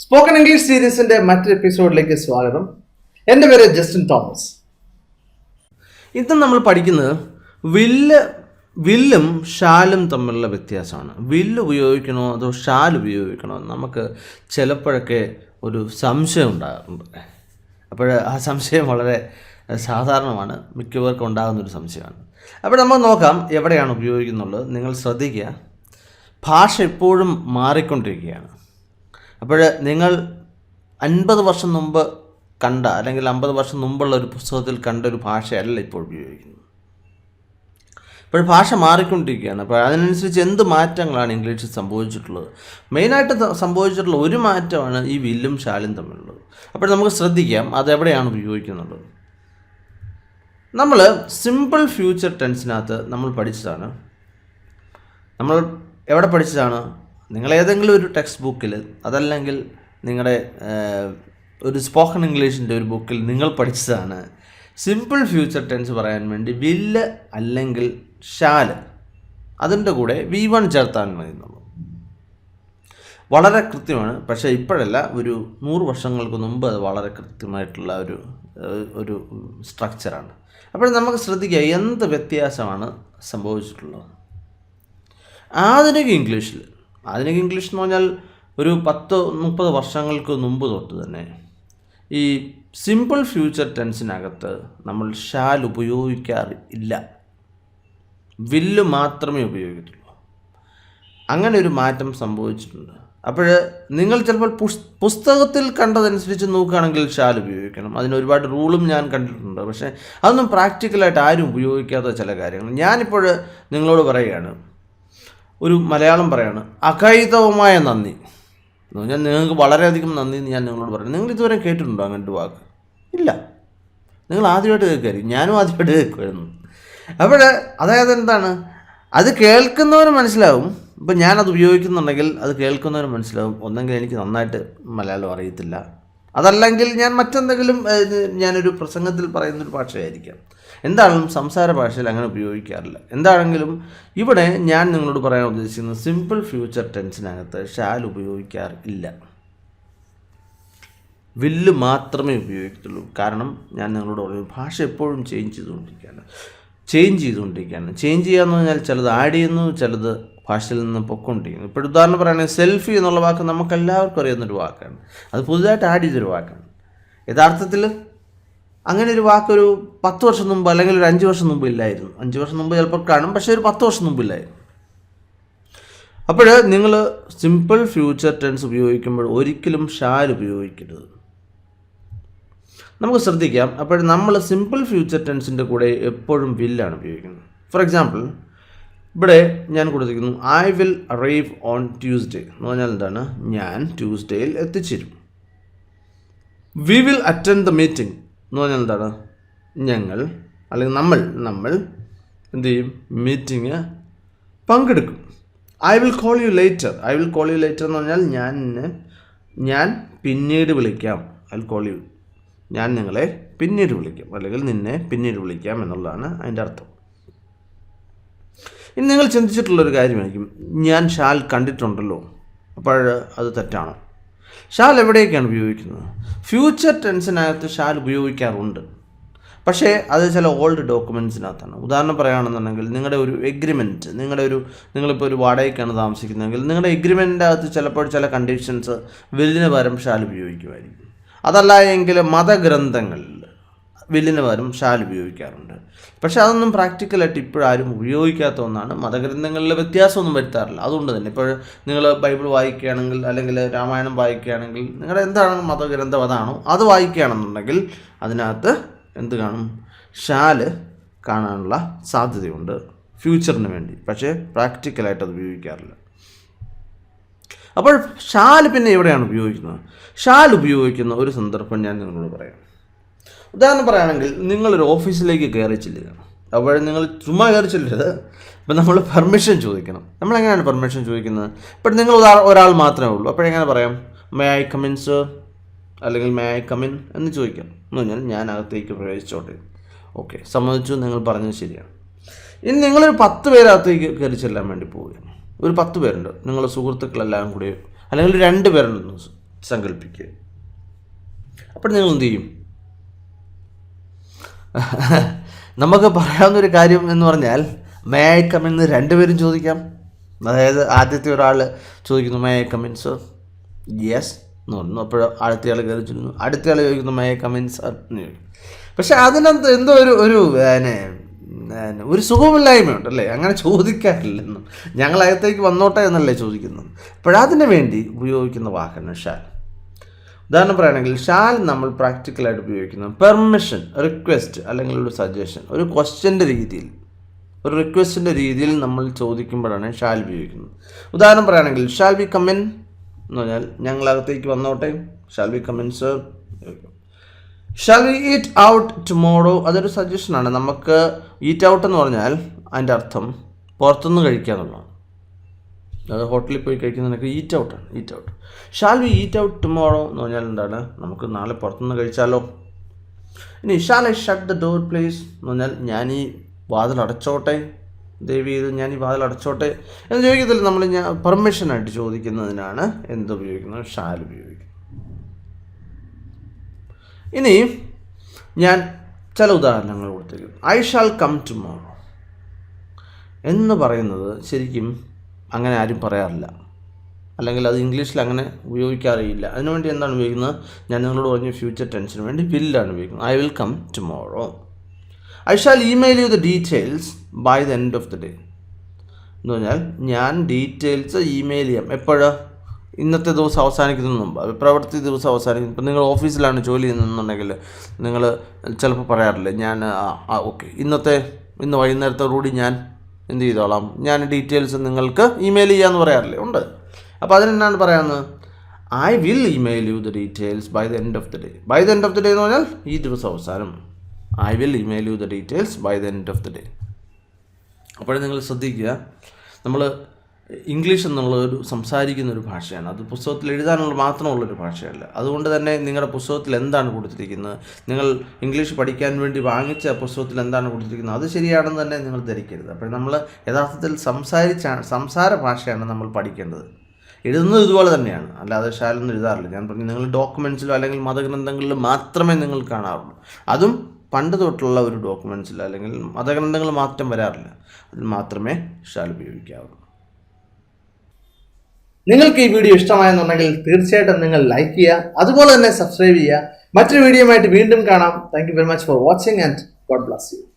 Spoken English സീരീസിന്റെ മറ്റൊരു എപ്പിസോഡിലേക്ക് സ്വാഗതം. എന്റെ പേര് ജസ്റ്റിൻ തോമസ്. ഇന്ന് നമ്മൾ പഠിക്കുന്നത് വില്ല് വില്ലും ഷാലും തമ്മിലുള്ള വ്യത്യാസമാണ്. വില്ല് ഉപയോഗിക്കണോ അതോ ഷാൽ ഉപയോഗിക്കണോ നമുക്ക് ചിലപ്പോഴൊക്കെ ഒരു സംശയം ഉണ്ടാകാറുണ്ട് അപ്പോൾ ആ സംശയം വളരെ സാധാരണമാണ്. മിക്കവർക്കും ഉണ്ടാകുന്നൊരു സംശയമാണ്. അപ്പോൾ നമ്മൾ നോക്കാം എവിടെയാണ് ഉപയോഗിക്കുന്നുള്ളത്. നിങ്ങൾ ശ്രദ്ധിക്കുക. ഭാഷ എപ്പോഴും മാറിക്കൊണ്ടിരിക്കുകയാണ്. അപ്പോൾ നിങ്ങൾ അൻപത് വർഷം മുമ്പ് കണ്ട അല്ലെങ്കിൽ അമ്പത് വർഷം മുമ്പുള്ള ഒരു പുസ്തകത്തിൽ കണ്ട ഒരു ഭാഷയല്ല ഇപ്പോൾ ഉപയോഗിക്കുന്നത്. ഇപ്പോൾ ഭാഷ മാറിക്കൊണ്ടിരിക്കുകയാണ്. അപ്പോൾ അതിനനുസരിച്ച് എന്ത് മാറ്റങ്ങളാണ് ഇംഗ്ലീഷിൽ സംഭവിച്ചിട്ടുള്ളത്? മെയിനായിട്ട് സംഭവിച്ചിട്ടുള്ള ഒരു മാറ്റമാണ് ഈ വില്ലും ശാലും തമ്മിലുള്ളത്. അപ്പോൾ നമുക്ക് ശ്രദ്ധിക്കാം അതെവിടെയാണ് ഉപയോഗിക്കുന്നത്. നമ്മൾ സിമ്പിൾ ഫ്യൂച്ചർ ടെൻസിനകത്ത് നമ്മൾ പഠിച്ചതാണ്. നമ്മൾ എവിടെ പഠിച്ചതാണ്? നിങ്ങൾ ഏതെങ്കിലും ഒരു ടെക്സ്റ്റ് ബുക്കിൽ അതല്ലെങ്കിൽ നിങ്ങളുടെ ഒരു സ്പോക്കൺ ഇംഗ്ലീഷിന്റെ ഒരു ബുക്കിൽ നിങ്ങൾ പഠിച്ചതാണ് സിമ്പിൾ ഫ്യൂച്ചർ ടെൻസ് പറയാൻ വേണ്ടി വില്ല് അല്ലെങ്കിൽ ഷാൽ അതിന്റെ കൂടെ വി വൺ ചേർത്താൻ മതിയെന്നുള്ളൂ വളരെ കൃത്യമാണ്. പക്ഷേ ഇപ്പോഴല്ല ഒരു നൂറ് വർഷങ്ങൾക്ക് മുമ്പ് അത് വളരെ കൃത്യമായിട്ടുള്ള ഒരു ഒരു സ്ട്രക്ചറാണ് അപ്പോൾ നമുക്ക് ശ്രദ്ധിക്കുക എന്ത് വ്യത്യാസമാണ് സംഭവിച്ചിട്ടുള്ളത്? ആധുനിക ഇംഗ്ലീഷിൽ ആധുനിക ഇംഗ്ലീഷ് എന്ന് പറഞ്ഞാൽ ഒരു പത്ത് മുപ്പത് വർഷങ്ങൾക്ക് മുമ്പ് തൊട്ട് തന്നെ ഈ സിമ്പിൾ ഫ്യൂച്ചർ ടെൻസിനകത്ത് നമ്മൾ ഷാൽ ഉപയോഗിക്കാറില്ല വില്ല് മാത്രമേ ഉപയോഗിക്കത്തുള്ളൂ. അങ്ങനെ ഒരു മാറ്റം സംഭവിച്ചിട്ടുണ്ട്. അപ്പോൾ നിങ്ങൾ ചിലപ്പോൾ പുസ് പുസ്തകത്തിൽ കണ്ടതനുസരിച്ച് നോക്കുകയാണെങ്കിൽ ഷാൽ ഉപയോഗിക്കണം. അതിന് ഒരുപാട് റൂളും ഞാൻ കണ്ടിട്ടുണ്ട്. പക്ഷേ അതൊന്നും പ്രാക്ടിക്കലായിട്ട് ആരും ഉപയോഗിക്കാത്ത ചില കാര്യങ്ങൾ. ഞാനിപ്പോൾ നിങ്ങളോട് പറയുകയാണ്. ഒരു മലയാളം പറയാണ്. അകൈതവമായ നന്ദി. എന്ന് പറഞ്ഞാൽ നിങ്ങൾക്ക് വളരെയധികം നന്ദി എന്ന് ഞാൻ നിങ്ങളോട് പറയുന്നത് നിങ്ങൾ ഇതുവരെ കേട്ടിട്ടുണ്ടോ അങ്ങനത്തെ വാക്ക്? ഇല്ല. നിങ്ങൾ ആദ്യമായിട്ട് കേൾക്കുമായിരിക്കും. ഞാനും ആദ്യമായിട്ട് കേൾക്കുമായിരുന്നു. അപ്പോൾ അതായത് എന്താണ്? അത് കേൾക്കുന്നവർ മനസ്സിലാവും. ഇപ്പം ഞാനത് ഉപയോഗിക്കുന്നുണ്ടെങ്കിൽ അത് കേൾക്കുന്നവർ മനസ്സിലാവും. ഒന്നെങ്കിൽ എനിക്ക് നന്നായിട്ട് മലയാളം അറിയത്തില്ല. അതല്ലെങ്കിൽ ഞാൻ മറ്റെന്തെങ്കിലും ഞാനൊരു പ്രസംഗത്തിൽ പറയുന്നൊരു ഭാഷയായിരിക്കാം. എന്താണെങ്കിലും സംസാര ഭാഷയിൽ അങ്ങനെ ഉപയോഗിക്കാറില്ല. എന്താണെങ്കിലും ഇവിടെ ഞാൻ നിങ്ങളോട് പറയാൻ ഉദ്ദേശിക്കുന്നത് സിമ്പിൾ ഫ്യൂച്ചർ ടെൻസിനകത്ത് ഷാൽ ഉപയോഗിക്കാറില്ല വില്ല് മാത്രമേ ഉപയോഗിക്കത്തുള്ളൂ. കാരണം ഞാൻ നിങ്ങളോട് പറഞ്ഞു ഭാഷ എപ്പോഴും ചേഞ്ച് ചെയ്തുകൊണ്ടിരിക്കുകയാണ്. ചേഞ്ച് ചെയ്തുകൊണ്ടിരിക്കുകയാണ്. ചേഞ്ച് ചെയ്യാന്ന് പറഞ്ഞാൽ ചിലത് ആഡ് ചെയ്യുന്നു ചിലത് ഭാഷയിൽ നിന്ന് പൊക്കൊണ്ടിരിക്കുന്നു. ഇപ്പോൾ ഉദാഹരണം പറയുകയാണെങ്കിൽ സെൽഫി എന്നുള്ള വാക്ക് നമുക്ക് എല്ലാവർക്കും അറിയുന്നൊരു വാക്കാണ്. അത് പുതുതായിട്ട് ആഡ് ചെയ്തൊരു വാക്കാണ്. യഥാർത്ഥത്തിൽ അങ്ങനെ ഒരു വാക്കൊരു പത്ത് വർഷം മുമ്പ് അല്ലെങ്കിൽ ഒരു അഞ്ച് വർഷം മുമ്പ് ഇല്ലായിരുന്നു. അഞ്ച് വർഷം മുമ്പ് ചിലപ്പോൾ കാണും പക്ഷേ ഒരു പത്ത് വർഷം മുമ്പ് ഇല്ലായിരുന്നു. അപ്പോൾ നിങ്ങൾ സിമ്പിൾ ഫ്യൂച്ചർ ടെൻസ് ഉപയോഗിക്കുമ്പോൾ ഒരിക്കലും ഷാൽ ഉപയോഗിക്കരുത്. നമുക്ക് ശ്രദ്ധിക്കാം. അപ്പോൾ നമ്മൾ സിമ്പിൾ ഫ്യൂച്ചർ ടെൻസിന്റെ കൂടെ എപ്പോഴും വില്ലാണ് ഉപയോഗിക്കുന്നത്. ഫോർ എക്സാമ്പിൾ ഇവിടെ ഞാൻ കൊടുത്തിരിക്കുന്നു I will arrive on Tuesday എന്ന് പറഞ്ഞാൽ എന്താണ്? ഞാൻ ട്യൂസ്ഡേയിൽ എത്തിച്ചേരും. We will attend the meeting എന്ന് പറഞ്ഞാൽ എന്താണ്? ഞങ്ങൾ അല്ലെങ്കിൽ നമ്മൾ നമ്മൾ എന്ത് ചെയ്യും? മീറ്റിംഗ് പങ്കെടുക്കും. I will call you later I will call you later എന്ന് പറഞ്ഞാൽ ഞാൻ ഞാൻ പിന്നീട് വിളിക്കാം. ഐ വിൽ കോൾ യു ഞാൻ നിങ്ങളെ പിന്നീട് വിളിക്കാം അല്ലെങ്കിൽ നിന്നെ പിന്നീട് വിളിക്കാം എന്നുള്ളതാണ് അതിന്റെ അർത്ഥം. ഇനി നിങ്ങൾ ചിന്തിച്ചിട്ടുള്ളൊരു കാര്യമായിരിക്കും. ഞാൻ ഷാൽ കണ്ടിട്ടുണ്ടല്ലോ. അപ്പോൾ അത് തെറ്റാണ്. ഷാൽ എവിടെയൊക്കെയാണ് ഉപയോഗിക്കുന്നത്? ഫ്യൂച്ചർ ടെൻസിനകത്ത് ഷാൽ ഉപയോഗിക്കാറുണ്ട്. പക്ഷേ അത് ചില ഓൾഡ് ഡോക്യുമെന്റ്സിനകത്താണ് ഉദാഹരണം പറയുകയാണെന്നുണ്ടെങ്കിൽ നിങ്ങളുടെ ഒരു എഗ്രിമെന്റ് നിങ്ങളുടെ ഒരു നിങ്ങളിപ്പോൾ ഒരു വാടകയ്ക്കാണ് താമസിക്കുന്നതെങ്കിൽ നിങ്ങളുടെ എഗ്രിമെന്റിന്റെ അകത്ത് ചിലപ്പോൾ ചില കണ്ടീഷൻസ് വലിയ പകരം ഷാൽ ഉപയോഗിക്കുമായിരിക്കും. അതല്ല എങ്കിൽ മതഗ്രന്ഥങ്ങളിൽ വില്ലിന് പകരം ഷാൽ ഉപയോഗിക്കാറുണ്ട്. പക്ഷേ അതൊന്നും പ്രാക്ടിക്കലായിട്ട് ഇപ്പോഴാരും ഉപയോഗിക്കാത്ത ഒന്നാണ്. മതഗ്രന്ഥങ്ങളിൽ വ്യത്യാസമൊന്നും വരുത്താറില്ല. അതുകൊണ്ട് തന്നെ ഇപ്പോൾ നിങ്ങൾ ബൈബിൾ വായിക്കുകയാണെങ്കിൽ അല്ലെങ്കിൽ രാമായണം വായിക്കുകയാണെങ്കിൽ നിങ്ങളുടെ എന്താണ് മതഗ്രന്ഥം അതാണോ അത് വായിക്കുകയാണെന്നുണ്ടെങ്കിൽ അതിനകത്ത് എന്ത് കാണും? ഷാൽ കാണാനുള്ള സാധ്യതയുണ്ട്. ഫ്യൂച്ചറിന് വേണ്ടി. പക്ഷേ പ്രാക്ടിക്കലായിട്ട് അത് ഉപയോഗിക്കാറില്ല. അപ്പോൾ ഷാൽ പിന്നെ എവിടെയാണ് ഉപയോഗിക്കുന്നത്? ഷാൽ ഉപയോഗിക്കുന്ന ഒരു സന്ദർഭം ഞാൻ നിങ്ങളോട് പറയാം. ഉദാഹരണം പറയുകയാണെങ്കിൽ നിങ്ങളൊരു ഓഫീസിലേക്ക് കയറി ചെല്ലുക അപ്പോൾ നിങ്ങൾ ചുമ്മാ കയറി ചെല്ലരുത് ഇപ്പം നമ്മൾ പെർമിഷൻ ചോദിക്കണം. നമ്മൾ എങ്ങനെയാണ് പെർമിഷൻ ചോദിക്കുന്നത്? ഇപ്പം നിങ്ങൾ ഒരാൾ മാത്രമേ ഉള്ളൂ. അപ്പോഴെങ്ങനെ പറയാം? May I come in sir അല്ലെങ്കിൽ മേ ഐ കമിൻ എന്ന് ചോദിക്കാം. എന്ന് പറഞ്ഞാൽ ഞാൻ അകത്തേക്ക് പ്രവേശിച്ചോട്ടെ. ഓക്കെ. സമ്മതിച്ചു. നിങ്ങൾ പറഞ്ഞത് ശരിയാണ്. ഇനി നിങ്ങളൊരു പത്ത് പേരകത്തേക്ക് കയറി ചെല്ലാൻ വേണ്ടി പോവുകയാണ്. ഒരു പത്ത് പേരുണ്ട്. നിങ്ങളുടെ സുഹൃത്തുക്കളെല്ലാം കൂടി അല്ലെങ്കിൽ രണ്ട് പേരുണ്ടെന്ന്. സങ്കല്പിക്കുക അപ്പോൾ നിങ്ങൾ എന്ത് ചെയ്യും? നമുക്ക് പറയാവുന്ന ഒരു കാര്യം എന്ന് പറഞ്ഞാൽ മേ ഐ കമെന്ന് രണ്ടുപേരും ചോദിക്കാം. അതായത് ആദ്യത്തെ ഒരാൾ ചോദിക്കുന്നു may I come in sir yes എന്ന് പറഞ്ഞു അപ്പോൾ അടുത്ത ആൾ കയറി ചൊല്ലുന്നു. അടുത്ത ആൾ ചോദിക്കുന്നു മേ ഐ കമിൻ സർ എന്ന് ചോദിക്കും പക്ഷെ അതിനകത്ത് എന്തോ ഒരു ഒരു ഒരു സുഖമില്ലായ്മയുണ്ട് അല്ലേ? അങ്ങനെ ചോദിക്കാറില്ലെന്നും. ഞങ്ങൾ അകത്തേക്ക് വന്നോട്ടെ എന്നല്ലേ ചോദിക്കുന്നത്. അപ്പോഴതിനു വേണ്ടി ഉപയോഗിക്കുന്ന വാക്കാണ് ഷാൽ ഉദാഹരണം പറയുകയാണെങ്കിൽ ഷാൽ നമ്മൾ പ്രാക്ടിക്കലായിട്ട് ഉപയോഗിക്കുന്നു. പെർമിഷൻ റിക്വസ്റ്റ് അല്ലെങ്കിൽ ഒരു സജഷൻ ഒരു ക്വസ്റ്റ്യന്റെ രീതിയിൽ. ഒരു റിക്വസ്റ്റിന്റെ രീതിയിൽ നമ്മൾ ചോദിക്കുമ്പോഴാണ് ഷാൽ ഉപയോഗിക്കുന്നത്. ഉദാഹരണം പറയുകയാണെങ്കിൽ ഷാൽ ബി കമ്മിൻ എന്ന് പറഞ്ഞാൽ ഞങ്ങൾ അകത്തേക്ക് വന്നോട്ടെ shall be come in sir shall we eat out tomorrow അതൊരു സജഷനാണ് നമുക്ക് ഈറ്റ് ഔട്ട് എന്ന് പറഞ്ഞാൽ അതിന്റെ അർത്ഥം പുറത്തുനിന്ന് കഴിക്കുക എന്നുള്ളതാണ്. അത് ഹോട്ടലിൽ പോയി കഴിക്കുന്നതിനൊക്കെ eat ഔട്ടാണ് eat out shall we eat out tomorrow എന്ന് പറഞ്ഞാൽ എന്താണ്? നമുക്ക് നാളെ പുറത്തുനിന്ന് കഴിച്ചാലോ? ഇനി shall I shut the door please എന്ന് പറഞ്ഞാൽ ഞാൻ ഈ വാതിൽ അടച്ചോട്ടെ? ദയവ് ചെയ്ത് ഞാൻ ഈ വാതിൽ അടച്ചോട്ടെ? എന്ന് ചോദിക്കത്തില്ല. നമ്മൾ ഞാൻ പെർമിഷനായിട്ട് ചോദിക്കുന്നതിനാണ് എന്ത് ഉപയോഗിക്കുന്നത്? ഷാൽ ഉപയോഗിക്കുന്നത്. ഇനി ഞാൻ ചില ഉദാഹരണങ്ങൾ കൊടുത്തിരിക്കുന്നു ഐ ഷാൽ കം ടുമോറോ എന്ന് പറയുന്നത് ശരിക്കും അങ്ങനെ ആരും പറയാറില്ല. അല്ലെങ്കിൽ അത് ഇംഗ്ലീഷിൽ അങ്ങനെ ഉപയോഗിക്കാറില്ല അതിനുവേണ്ടി എന്താണ് ഉപയോഗിക്കുന്നത്? ഞാൻ നിങ്ങളോട് പറഞ്ഞ ഫ്യൂച്ചർ ടെൻഷന് വേണ്ടി വില്ലാണ് ഉപയോഗിക്കുന്നത്. I will come tomorrow I shall email you the details by the end of the day എന്ന് പറഞ്ഞാൽ ഞാൻ ഡീറ്റെയിൽസ് ഇമെയിൽ ചെയ്യാം. എപ്പോഴാ? ഇന്നത്തെ ദിവസം അവസാനിക്കുന്നതിന് മുമ്പ്. പ്രവൃത്തി ദിവസം അവസാനിക്കുന്നു. ഇപ്പം നിങ്ങൾ ഓഫീസിലാണ് ജോലി ചെയ്യുന്നതെന്നുണ്ടെങ്കിൽ നിങ്ങൾ ചിലപ്പോൾ പറയാറില്ലേ ഞാൻ ഓക്കെ. ഇന്നത്തെ ഇന്ന് വൈകുന്നേരത്തോടുകൂടി ഞാൻ എന്ത് ചെയ്തോളാം? ഞാൻ ഡീറ്റെയിൽസ് നിങ്ങൾക്ക് ഇമെയിൽ ചെയ്യാമെന്ന് പറയാറില്ലേ? ഉണ്ട്. അപ്പോൾ അതിനെന്നാണ് പറയാമെന്ന് I will email you the details by the end of the day by the end of the day എന്ന് പറഞ്ഞാൽ ഈ ദിവസം അവസാനം. I will email you the details by the end of the day അപ്പോൾ നിങ്ങൾ ശ്രദ്ധിക്കുക. നമ്മൾ ഇംഗ്ലീഷ് എന്നുള്ള ഒരു സംസാരിക്കുന്ന ഒരു ഭാഷയാണ്. അത് പുസ്തകത്തിൽ എഴുതാനുള്ള മാത്രമുള്ളൊരു ഭാഷയല്ല. അതുകൊണ്ട് തന്നെ നിങ്ങളുടെ പുസ്തകത്തിൽ എന്താണ് കൊടുത്തിരിക്കുന്നത്? നിങ്ങൾ ഇംഗ്ലീഷ് പഠിക്കാൻ വേണ്ടി വാങ്ങിച്ച പുസ്തകത്തിൽ എന്താണ് കൊടുത്തിരിക്കുന്നത്? അത് ശരിയാണെന്ന് തന്നെ നിങ്ങൾ ധരിക്കരുത്. അപ്പോൾ നമ്മൾ യഥാർത്ഥത്തിൽ സംസാരിച്ച സംസാര ഭാഷയാണ് നമ്മൾ പഠിക്കേണ്ടത്. എഴുതുന്നത് ഇതുപോലെ തന്നെയാണ്. അല്ലാതെ ശാലൊന്നും എഴുതാറില്ല. ഞാൻ പറഞ്ഞു നിങ്ങൾ ഡോക്യുമെന്റ്സിലോ അല്ലെങ്കിൽ മതഗ്രന്ഥങ്ങളിലും മാത്രമേ നിങ്ങൾ കാണാറുള്ളൂ. അതും പണ്ട് തൊട്ടുള്ള ഒരു ഡോക്യുമെന്റ്സിൽ അല്ലെങ്കിൽ മതഗ്രന്ഥങ്ങൾ മാറ്റം വരാറില്ല. അതിൽ മാത്രമേ ശാല ഉപയോഗിക്കാവുള്ളൂ നിങ്ങൾക്ക് ഈ വീഡിയോ ഇഷ്ടമായെന്നുണ്ടെങ്കിൽ തീർച്ചയായിട്ടും നിങ്ങൾ ലൈക്ക് ചെയ്യുക അതുപോലെ തന്നെ സബ്സ്ക്രൈബ് ചെയ്യുക. മറ്റൊരു വീഡിയോ വീണ്ടും കാണാം. Thank very much for watching and God bless you